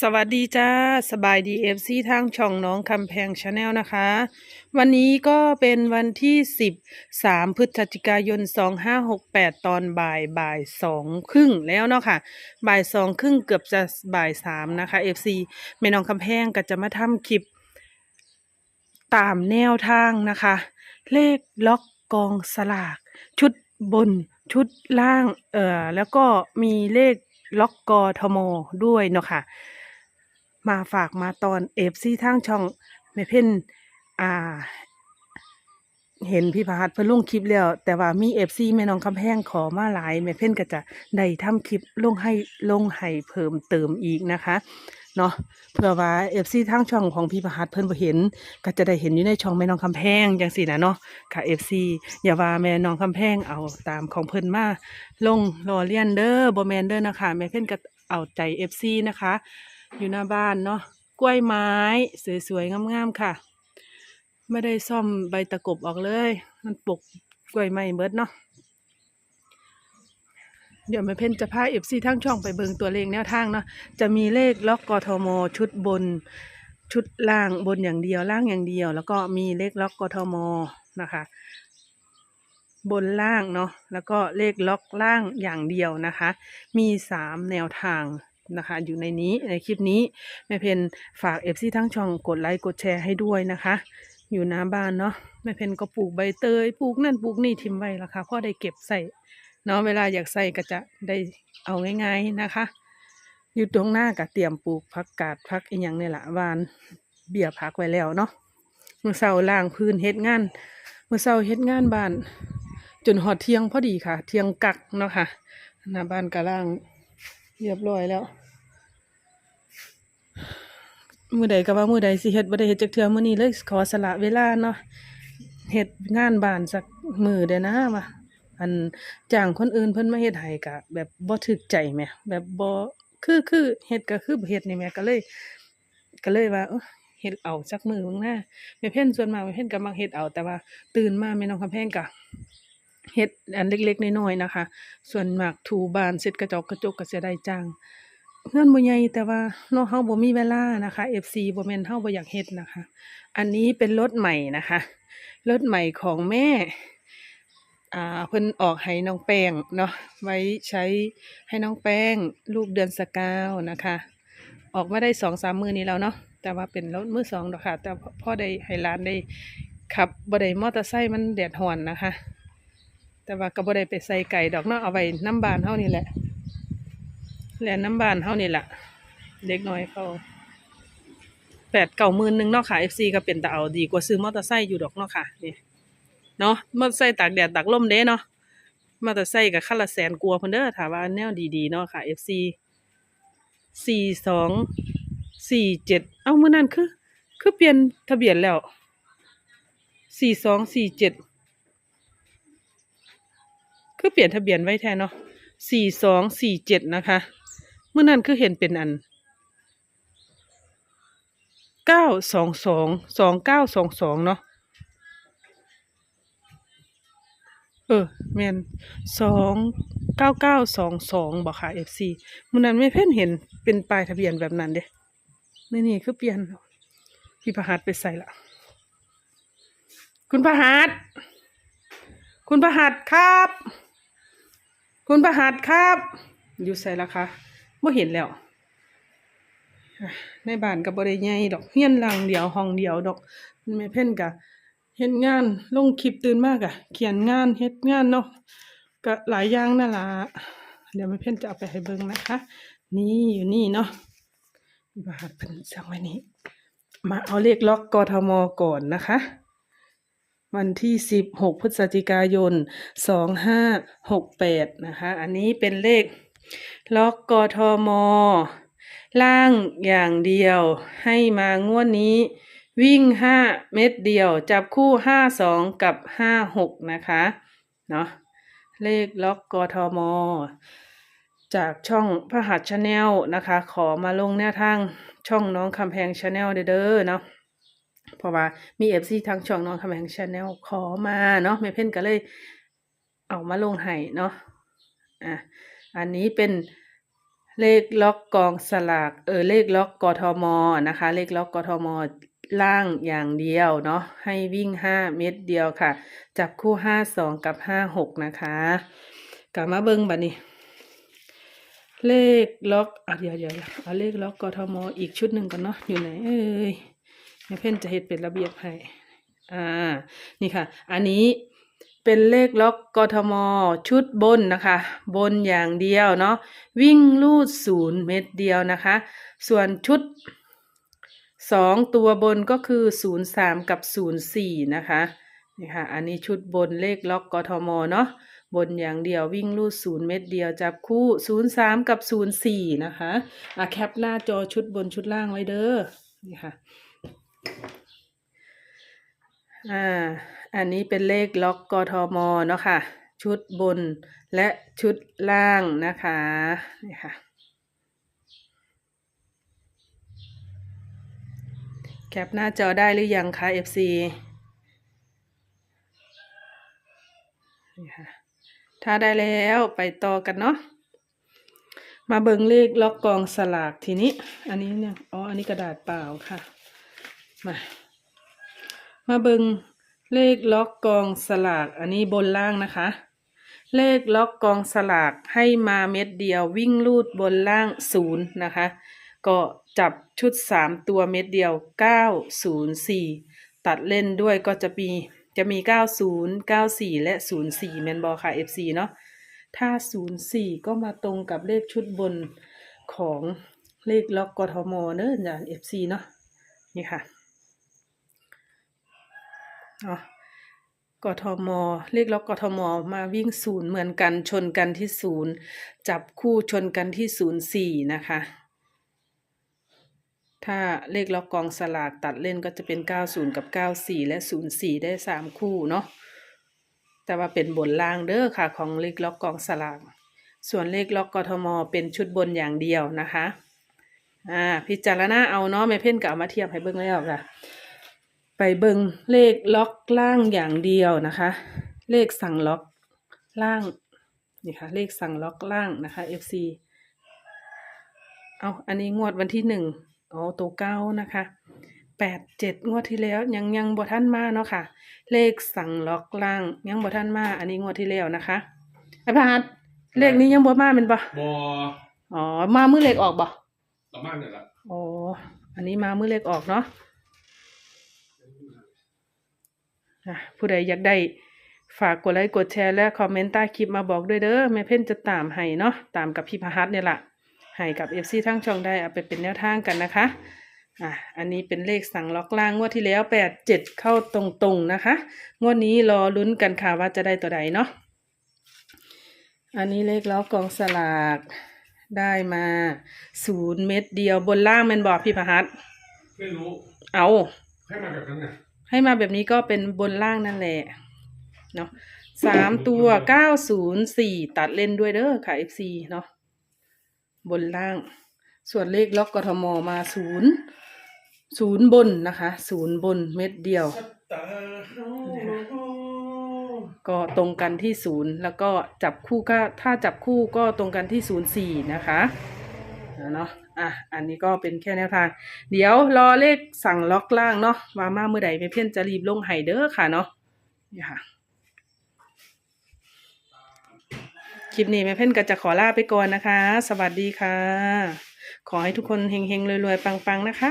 สวัสดีจ้า สบายดีเอฟซีทางช่องน้องคำแพงชาแนลนะคะ วันนี้ก็เป็นวันที่สิบสามพฤศจิกายนสองห้าหกแปดตอนบ่ายบ่ายสองครึ่งแล้วเนาะค่ะ บ่ายสองครึ่งเกือบจะบ่ายสามนะคะเอฟซีแม่น้องคำแพงก็จะมาทำคลิป ตามแนวทางนะคะ เลขล็อกกองสลาก ชุดบนชุดล่างเอ่อแล้วก็มีเลข ล็อกกอทมด้วยเนาะค่ะ มาฝากมาตอนเอฟซีทางช่องแม่เพ่นอ่า เห็นพี่พหัสเพิ่นลงคลิปแล้ว แต่ว่ามีเอฟซีแม่น้องคำแพงขอมาหลายแม่เพ่นก็จะได้ทำคลิปลงให้ลงให้เพิ่มเติมอีกนะคะ เนาะเพื่อว่าเอฟซีทางช่องของพี่พหัสเพิ่นบ่เห็น ก็จะได้เห็นอยู่ในช่องแม่น้องคำแพงจังสี่นะเนาะค่ะเอฟซีอย่าว่าแม่น้องคำแพงเอาตามของเพิ่นมาลงรอเลียนเด้อบ่แมนเด้อนะคะแม่เพ่นก็เอาใจเอฟซีนะคะ อยู่หน้าบ้านเนาะกล้วยไม้สวยๆงามๆค่ะ ไม่ได้ซ่อมใบตะกบออกเลย มันปกกล้วยไม้เบิดเนาะ เดี๋ยวแม่เพนจะพาเอฟซีทั้งช่องไปเบิงตัวเลขแนวทางเนาะจะมีเลขล็อกกทมชุดบนชุดล่างบนอย่างเดียวล่างอย่างเดียว แล้วก็มีเลขล็อกกทมนะคะ บนล่างเนาะแล้วก็เลขล็อกล่างอย่างเดียวนะคะ มีสามแนวทางนะคะอยู่ในนี้ในคลิปนี้แม่เพนฝากเอฟซีทั้งช่องกดไลค์กดแชร์ให้ด้วยนะคะ อยู่หน้าบ้านเนาะแม่เพนก็ปลูกใบเตยปลูกนั่นปลูกนี่ทิมไว้ละค่ะพ่อได้เก็บใส่ เนาะเวลาอยากใส่ก็จะได้เอาง่ายๆนะคะ อยู่ตรงหน้าก็เตรียมปลูกผักกาดผักอีหยังนี่แหละวานเบี้ยผักไว้แล้วเนาะมื่อเช้าล่างพื้นเฮ็ดงานมื่อเช้าเฮ็ดงานบ้าน จนหอดเที่ยงพอดีค่ะ เที่ยงกักเนาะค่ะหน้าบ้านกะล่างเรียบร้อยแล้วมือใดก็ว่ามือใดสิเฮ็ดบ่ได้เฮ็ดจักเทื่อมื้อนี้เลยขอสละเวลาเนาะเฮ็ดงานบ้านสักมือเด้นะว่า อันจ้างคนอื่นเพิ่นมาเฮ็ดให้ก็แบบบ่ถึกใจแหมแบบบ่คือคือเฮ็ดก็คือบ่เฮ็ดนี่แหมก็เลย ก็เลยว่าเออเฮ็ดเอาสักมือมึงนะแม่เพิ่นส่วนมากแม่เพิ่นก็มักเฮ็ดเอาแต่ว่า ตื่นมาแม่น้องคำแพงก็เฮ็ดอันเล็กๆน้อยๆนะคะ ส่วนมากถูบ้านเสร็จกระจกกระจกก็สิได้จ้างเงินบ่ใหญ่แต่ว่าเนาะเฮาบ่มีเวลานะคะ FC บ่แม่นเฮาบ่อยากเฮ็ดนะคะ อันนี้เป็นรถใหม่นะคะ รถใหม่ของแม่ อ่าเพิ่นออกให้น้องแป้งเนาะไว้ใช้ให้น้องแป้งลูกเดือนสกาวนะคะ ออกมาได้สองสามมือนี้แล้วเนาะแต่ว่าเป็นรถมือสองดอกค่ะ แต่พ่อได้ให้ร้านได้ขับบ่ได้มอเตอร์ไซค์มันแดดฮ้อนนะคะ แต่ว่าก็บ่ได้ไปใส่ไก่ดอกเนาะเอาไว้น้ำบานเฮานี่แหละแหลนน้ำบานเฮานี่แหละเด็กน้อยเขาแปดเก่ามื่นหนึ่งเนาะค่ะ FC ก็เป็นแตาเอาดีกว่าซื้อมอเตอร์ไซค์อยู่ดอกเนาะค่ะนี่ เนาะมอเตอร์ไซค์ตากแดดตากลมเด้เนาะมอเตอร์ไซค์กับคันละแสนกลัวเพิ่นเด้อถามว่าแนวดีๆเนาะค่ะ FC สี่สองสี่เจ็ดเอ้าเมื่อนั้นคือ คือเปลี่ยนทะเบียนแล้วสี่สองสี่เจ็ดคือเปลี่ยนทะเบียนไว้แทนเนาะสี่สองสี่เจ็ดนะคะ เมื่อนั้นคือเห็นเป็นอันเก้าสองสองสองเก้าสองสองเนาะ เออ แมนสองเก้าเก้าสองสองบอกค่ะเอฟซีมื่อนั้นไม่เพ่นเห็นเป็นปลายทะเบียนแบบนั้นเด้นี่นี่คือเปลี่ยนพี่ประหัสไปใส่ละคุณประหัสคุณประหัสครับ คุณประหัสครับ อยู่ใส่ละคะไม่เห็นแล้วในบ้านกับบริใหญ่ดอกเฮียนหลังเดียวห้องเดียวดอกแม่เพ่นกะ เฮ็ดงานลงคลิปตื่นมากอะเขียนงานเฮ็ดงานเนาะก็หลายอย่างนั่นล่ะเดี๋ยวแม่เพ่นจะเอาไปให้เบิ่งนะคะ นี่อยู่นี่เนาะพี่ประหัสเพิ่นสั่งไว้นี้ มาเอาเลขล็อกกทมก่อนนะคะ วันที่16พฤศจิกายน2568นะคะ อันนี้เป็นเลขล็อกกทมล่างอย่างเดียวให้มางวดนี้ วิ่ง5เม็ดเดียว จับคู่52กับ56นะคะเนาะเลขล็อกกทม จากช่องพระหัสชาแนลนะคะ ขอมาลงแนวทางช่องน้องคำแพงชาแนลเด้อเนาะเพราะว่ามีเอฟซีทางช่องน้องคำแหงชาแนลขอมาเนาะแม่เพ่นก็เลยเอามาลงให้เนาะอะอันนี้เป็นเลขล็อกกองสลากเออเลขล็อกกทมนะคะ เลขล็อกกทม ล่างอย่างเดียวเนาะให้วิ่งห้าเม็ดเดียวค่ะ จับคู่ห้าสองกับห้าหกนะคะกลับมาเบิ้งบัดนี้ เลขล็อกอะเดี๋ยวเดี๋ยวอ๋อาเลขล็อกกทมอีกชุดหนึ่งก่อนเนาะอยู่ไหนเอ้ยแม่เพ่นจะเฮ็ดเป็นระเบียบให้อ่านี่ค่ะ อันนี้เป็นเลขล็อกกทมชุดบนนะคะ บนอย่างเดียวเนาะวิ่งลูดศูนย์เม็ดเดียวนะคะ ส่วนชุด สองตัวบนก็คือศูนย์สามกับศูนย์สี่นะคะนี่ค่ะอันนี้ชุดบนเลขล็อกกทมเนาะบนอย่างเดียววิ่งลูดศูนย์เม็ดเดียวจับคู่ศูนย์สามกับศูนย์สี่นะคะอะแคปหน้าจอชุดบนชุดล่างไว้เด้อนี่ค่ะอ่าอันนี้เป็นเลขล็อกกทมเนาะค่ะ ชุดบนและชุดล่างนะคะนี่ค่ะ แคปหน้าจอได้หรือยังคะ FC นี่ค่ะถ้าได้แล้วไปต่อกันเนาะมาเบิงเลขล็อกกองสลากทีนี้ อันนี้เนี่ยอ๋ออันนี้กระดาษเปล่าค่ะ มามาเบิงเลขล็อกกองสลาก อันนี้บนล่างนะคะ เลขล็อกกองสลากให้มาเม็ดเดียววิ่งลูดบนล่างศูนย์นะคะ ก็จับชุดสามตัวเม็ดเดียวเก้าศูนย์สี่ตัดเล่นด้วยก็จะมีจะมีเก้าศูนย์เก้าสี่และศูนย์สี่แมนบอค่ะ FC เนาะถ้าศูนย์สี่ก็มาตรงกับเลขชุดบนของเลขล็อกกทมเนอะจ้ะ FC เนาะนี่ค่ะเนาะกทมเลขล็อกกทมมาวิ่งศูนย์เหมือนกันชนกันที่ศูนย์จับคู่ชนกันที่ศูนย์สี่นะคะ ถ้าเลขล็อกกองสลากตัดเล่นก็จะเป็นเก้าศูนย์กับเก้าสี่และศูนย์สี่ได้สามคู่เนาะ แต่ว่าเป็นบนล่างเด้อค่ะของเลขล็อกกองสลาก ส่วนเลขล็อกกทม เป็นชุดบนอย่างเดียวนะคะ อ่า พิจารณาเอาเนาะไม่เพ่นกับเอามาเทียบให้เบิ่งแล้วค่ะ ไปเบิงเลขล็อกล่างอย่างเดียวนะคะ เลขสั่งล็อกล่าง นี่ค่ะ เลขสั่งล็อกล่างนะคะ FC เอาอันนี้งวดวันที่หนึ่ง อ๋อตัวเก้านะคะแปดเจ็ดงวดที่แล้วยังยังบ่ท่านมาเนาะค่ะ เลขสั่งล็อกล่างยังบ่ท่านมา อันนี้งวดที่แล้วนะคะไอ้พาดเลขนี้ยังบ่มาเป็นปะบออ๋อมามือเลขออกบ่ประมาณนี่แหละอ๋ออันนี้มามือเลขออกเนาะอะผู้ใดอยากได้ฝากกดไลค์กดแชร์และคอมเมนต์ใต้คลิปมาบอกด้วยเด้อแม่เพ่นจะตามให้เนาะตามกับพี่พหัสเนี่ยแหละ ให้กับเอฟซีทั้งช่องได้เอาไปเป็นแนวทางกันนะคะอะอันนี้เป็นเลขสั่งล็อกล่างงวดที่แล้วแปดเจ็ดเข้าตรงๆนะคะ งวดนี้รอลุ้นกันค่ะว่าจะได้ตัวใดเนาะอันนี้เลขล็อกกองสลากได้มาศูนย์เม็ดเดียวบนล่างแมันบอกพี่พหัสไม่รู้เอาให้มาแบบนั้นน่ะให้มาแบบนี้ก็เป็นบนล่างนั่นแหละเนาะสามตัวเก้าศูนย์สี่ตัดเล่นด้วยเด้อค่ะ FC เนาะ บนล่าง ส่วนเลขล็อกกทมมาศูนย์ศูนย์บนนะคะศูนย์บนเม็ดเดียว ก็ตรงกันที่ศูนย์แล้วก็จับคู่ก็ถ้าจับคู่ก็ตรงกันที่ศูนย์สี่นะคะเนาะอะอันนี้ก็เป็นแค่แนวทาง เดี๋ยวรอเลขสั่งล็อกล่างเนาะว่ามาเมื่อใดไม่เพี้ยนจะรีบลงไฮเด้อค่ะเนาะนี่ค่ะ คลิปนี้แม่เพ่นก็จะขอลาไปก่อนนะคะ สวัสดีค่ะ ขอให้ทุกคนเฮงๆรวยๆ ปังๆ นะคะ